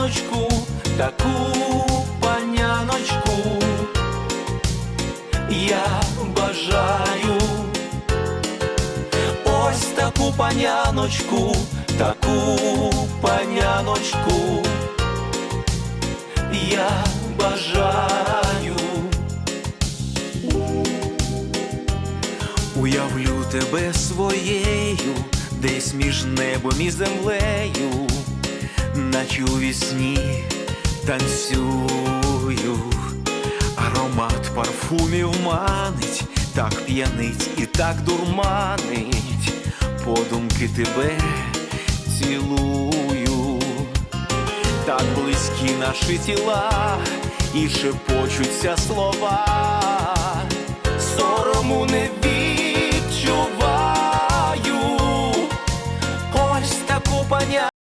паняночку, таку паняночку я бажаю. Ось таку паняночку, таку паняночку я бажаю. Уявлю тебе своєю, десь між небом і землею, наче у вісні танцюю, аромат парфумів манить, так п'янить і так дурманить, подумки тебе цілую, так близькі наші тіла і шепочуться слова, сорому не відчуваю, ось таку понятність.